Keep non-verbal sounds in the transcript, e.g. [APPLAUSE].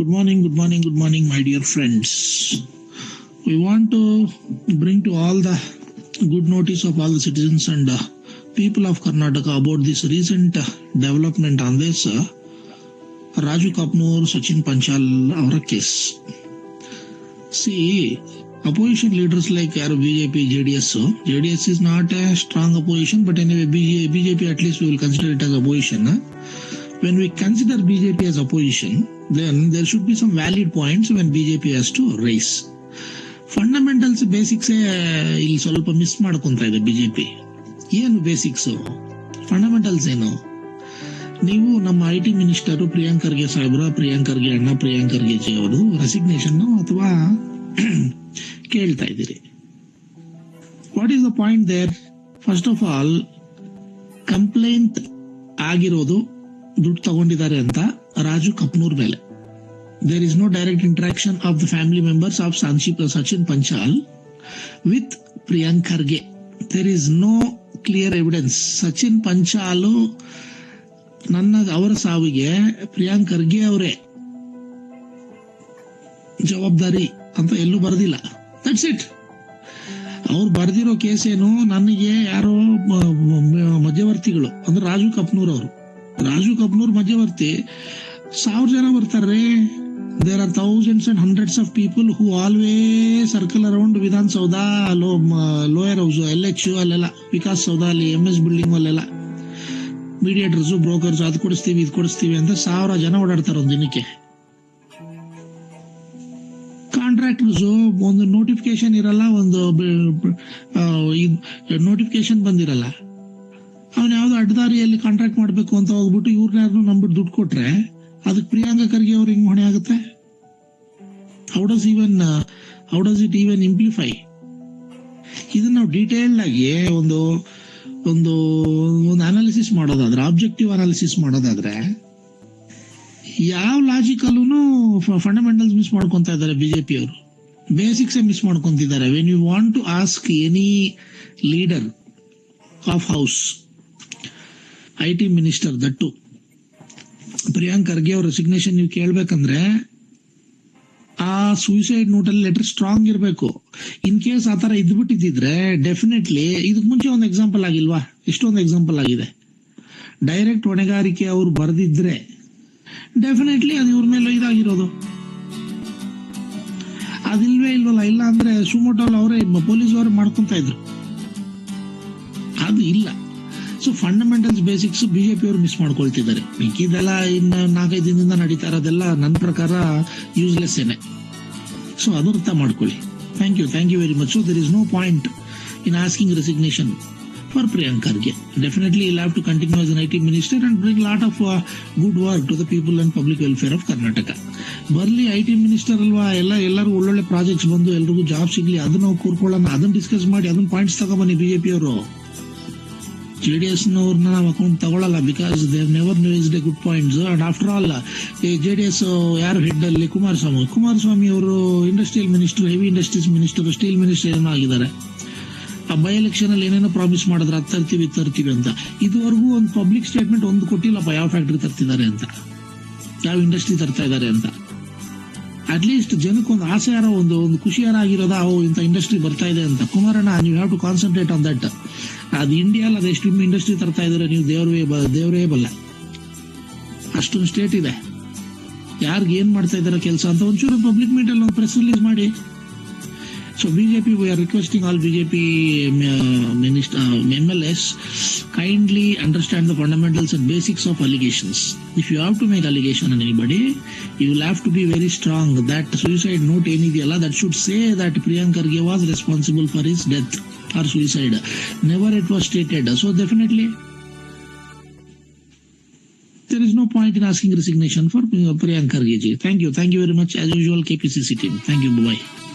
Good morning, good morning, good morning, my dear friends. We want to bring to all the good notice of all the citizens and uh, people of Karnataka about this recent uh, development on this uh, Raju Kapnoor, Sachin Panchal, our case. See, opposition leaders like ಯಾರು BJP, JDS, JDS is not a strong opposition, but anyway, BJ- BJP at least we will consider it as opposition. huh? when we consider BJP as opposition, then there should be some valid points when BJP has to raise. Fundamentals basics ಇಲ್ಲಿ ಸ್ವಲ್ಪ miss ಮಾಡ್ಕೊಂತ ಇದೆ BJP ಏನು basics fundamentals ಏನು? ನೀವು ನಮ್ಮ I T minister Priyank Kharge ಸಾಹೇಬ್ರ ಪ್ರಿಯಾಂಕ್ ಅಣ್ಣ ಪ್ರಿಯಾಂಕ್ ಖರ್ಗೆ ಜಿ ಅವರು ರೆಸಿಗ್ನೇಷನ್ ಅಥವಾ [CLEARS THROAT] ಕೇಳ್ತಾ ಇದ್ದೀರಿ. What is the point there first of all complaint ಆಗಿರೋದು ದುಡ್ಡು ತಗೊಂಡಿದ್ದಾರೆ ಅಂತ ರಾಜು ಕಪ್ನೂರ್ ಮೇಲೆ. There is no direct interaction of the family members of ಸಾನ್ಶಿ Sachin Panchal with Priyank Kharge there is no clear evidence Sachin Panchal ನನ್ನ, ಅವರ ಸಾವಿಗೆ ಪ್ರಿಯಾಂಕ್ ಖರ್ಗೆ ಅವರೇ ಜವಾಬ್ದಾರಿ ಅಂತ ಎಲ್ಲೂ ಬರೆದಿಲ್ಲ. ದಟ್ಸ್ ಇಟ್ ಅವ್ರು ಬರೆದಿರೋ ಕೇಸ್ ಏನು? ನನಗೆ ಯಾರೋ ಮಧ್ಯವರ್ತಿಗಳು, ಅಂದ್ರೆ ರಾಜು ಕಪ್ನೂರ್ ಅವರು. ರಾಜು ಕಪ್ನೂರ್ ಮಧ್ಯವರ್ತಿ, ಸಾವಿರ ಜನ ಬರ್ತಾರೆ. There are thousands and hundreds of people who always circle around Vidhana Soudha lo lower house, L H ಅಲ್ಲೆಲ್ಲ, ವಿಕಾಸ್ ಸೌಧ ಅಲ್ಲಿ ಎಂ ಎಸ್ ಬಿಲ್ಡಿಂಗ್ ಅಲ್ಲೆಲ್ಲ. ಮೀಡಿಯೇಟರ್ಸ್, ಬ್ರೋಕರ್ಸ್, ಅದು ಕೊಡಿಸ್ತೀವಿ, ಇದು ಕೊಡಿಸ್ತೀವಿ ಅಂತ ಸಾವಿರ ಜನ ಓಡಾಡ್ತಾರೆ ಒಂದು ದಿನಕ್ಕೆ. ಕಾಂಟ್ರಾಕ್ಟರ್ಸ್ ಒಂದು ನೋಟಿಫಿಕೇಶನ್ ಇರಲ್ಲ, ಒಂದು ನೋಟಿಫಿಕೇಶನ್ ಬಂದಿರಲ್ಲ. ಅವನ್ ಯಾವ್ದು ಅಡ್ಡದಾರಿಯಲ್ಲಿ ಕಾಂಟ್ರಾಕ್ಟ್ ಮಾಡ್ಬೇಕು ಅಂತ ಹೋಗ್ಬಿಟ್ಟು ಇವ್ರನ್ನ ನಂಬಿಟ್ಟು ದುಡ್ಡು ಕೊಟ್ರೆ ಅದಕ್ಕೆ ಪ್ರಿಯಾಂಕ ಖರ್ಗೆ ಅವ್ರು ಹೆಂಗ್ ಹೊಣೆ ಆಗುತ್ತೆ? How does even how does it even imply ಇದನ್ನ ನಾವು ಡೀಟೇಲ್ ಆಗಿ ಒಂದು ಒಂದು ಒಂದು ಅನಾಲಿಸಿಸ್ ಮಾಡೋದಾದ್ರೆ ಆಬ್ಜೆಕ್ಟಿವ್ ಅನಾಲಿಸಿಸ್ ಮಾಡೋದಾದ್ರೆ, ಯಾವ ಲಾಜಿಕಲ್ಲೂ ಫಂಡಮೆಂಟಲ್ಸ್ ಮಿಸ್ ಮಾಡ್ಕೊಂತ ಇದ್ದಾರೆ ಬಿಜೆಪಿ ಅವರು. Basics miss ಮಾಡ್ಕೊಂತಿದ್ದಾರೆ. When you want to ask any leader of house I T minister that. Priyank Kharge ಅವರ ಸಿಗ್ನೇಷನ್ ನೀವು ಕೇಳಬೇಕಂದ್ರೆ ಆ ಸೂಸೈಡ್ ನೋಟ್ ಅಲ್ಲಿ ಲೆಟರ್ ಸ್ಟ್ರಾಂಗ್ ಇರಬೇಕು. ಇನ್ ಕೇಸ್ ಆ ತರ ಇದ್ಬಿಟ್ಟಿದ್ರೆ ಡೆಫಿನೆಟ್ಲಿ ಇದಕ್ ಮುಂಚೆ ಒಂದು ಎಕ್ಸಾಂಪಲ್ ಆಗಿಲ್ವಾ? ಇಷ್ಟೊಂದು ಎಕ್ಸಾಂಪಲ್ ಆಗಿದೆ. ಡೈರೆಕ್ಟ್ ಹೊಣೆಗಾರಿಕೆ ಅವ್ರು ಬರೆದಿದ್ರೆ ಡೆಫಿನೆಟ್ಲಿ ಅದು ಇವ್ರ ಮೇಲೆ ಇದಾಗಿರೋದು. ಅದಿಲ್ವೇ ಇಲ್ವಲ್ಲ ಇಲ್ಲ ಅಂದ್ರೆ ಸುಮೋಟೋಲ್ ಅವರೇ ಪೊಲೀಸ್ ಅವರು ಮಾಡ್ಕೊಂತ ಇದ್ರು. ಅದು ಇಲ್ಲ. ಸೊ ಫಂಡಮೆಂಟಲ್ಸ್ ಬೇಸಿಕ್ಸ್ ಬಿಜೆಪಿ ಅವರು ಮಿಸ್ ಮಾಡ್ಕೊಳ್ತಿದ್ದಾರೆ. ಮಿಕ್ಕಿದೆಲ್ಲ ಇನ್ನು ನಾಲ್ಕೈದು ದಿನದಿಂದ ನಡೀತಾ ಇರೋದೆಲ್ಲ ನನ್ನ ಪ್ರಕಾರ ಯೂಸ್ಲೆಸ್ ಏನೆ. ಸೊ ಅದು ಅರ್ಥ ಮಾಡ್ಕೊಳ್ಳಿ. Thank you thank you very much so there is no point in asking resignation for ಪ್ರಿಯಾಂಕರ್ಗೆ definitely I'll have to continue as an I T minister and bring lot of good work to the people and public welfare of Karnataka ಬರ್ಲಿ I T minister ಅಲ್ವಾ? ಎಲ್ಲ, ಎಲ್ಲರೂ ಒಳ್ಳೊಳ್ಳೆ projects ಬಂದು ಎಲ್ರಿಗೂ job ಸಿಗ್ಲಿ, ಅದನ್ನ ನಾವು ಕೂರ್ಕೊಳ್ಳೋಣ, ಅದನ್ನ ಡಿಸ್ಕಸ್ ಮಾಡಿ, ಅದನ್ನ ಪಾಯಿಂಟ್ಸ್ ತಗೊಬನ್ನಿ ಬಿಜೆಪಿ ಅವರು. ಜೆ ಡಿ ಎಸ್ ನವ್ರನ್ನ ನಾವು ಅಕೌಂಟ್ ತಗೊಳ್ಳಲ್ಲ because they never news a good points and after all J D S ಯಾರು ಹೆಡ್ ಅಲ್ಲಿ? ಕುಮಾರಸ್ವಾಮಿ. ಕುಮಾರಸ್ವಾಮಿ ಅವರು industrial minister heavy industries minister steel minister ಏನೋ ಆಗಿದ್ದಾರೆ. ಆ ಬೈ ಎಲೆಕ್ಷನ್ ಅಲ್ಲಿ ಏನೇನೋ ಪ್ರಾಮಿಸ್ ಮಾಡಿದ್ರೆ ಅದು ತರ್ತೀವಿ ತರ್ತೀವಿ ಅಂತ. ಇದುವರೆಗೂ ಒಂದು ಪಬ್ಲಿಕ್ ಸ್ಟೇಟ್ಮೆಂಟ್ ಒಂದು ಕೊಟ್ಟಿಲ್ಲಪ್ಪ, ಯಾವ ಫ್ಯಾಕ್ಟ್ರಿ ತರ್ತಿದ್ದಾರೆ ಅಂತ. ಯಾವ ಇಂಡಸ್ಟ್ರಿ ತರ್ತಾ ಇದ್ದಾರೆ ಅಂತ. ಅಟ್ಲೀಸ್ಟ್ ಜನಕ್ಕೆ ಒಂದು ಆಸೆ ಯಾರೋ ಒಂದು ಒಂದು ಖುಷಿಯಾರ ಆಗಿರೋದ ಇಂಥ ಇಂಡಸ್ಟ್ರಿ ಬರ್ತಾ ಇದೆ ಅಂತ. ಕುಮಾರಣ್ಣ ನೀವು have to concentrate on that ಅದು ಇಂಡಿಯಾ ಅಲ್ಲ ಎಷ್ಟೊಂದು ಇಂಡಸ್ಟ್ರಿ ತರ್ತಾ ಇದ್ರೆ ನೀವು ದೇವ್ರೇ ದೇವ್ರೇ ಬಲ್ಲ. ಅಷ್ಟೊಂದು ಸ್ಟೇಟ್ ಇದೆ. ಯಾರಿಗೆ ಏನ್ ಮಾಡ್ತಾ ಇದಾರೆ ಕೆಲಸ ಅಂತ ಒಂಚೂರು ಪಬ್ಲಿಕ್ ಮೀಟಲ್ಲಿ ಒಂದು ಪ್ರೆಸ್ ರಿಲೀಸ್ ಮಾಡಿ. So B J P are requesting all B J P minister M L S kindly understand the fundamentals and basics of allegations if you have to make allegation on anybody you will have to be very strong that suicide note ಏನಿದೆಯಲ್ಲ that should say that ಪ್ರಿಯಾಂಕರ್ಗೆ was responsible for his death or suicide. Never it was stated. So definitely there is no point in asking resignation for Priyank Kharge ji. Thank you. Thank you very much. As usual, KPCC team. Thank you. Bye-bye.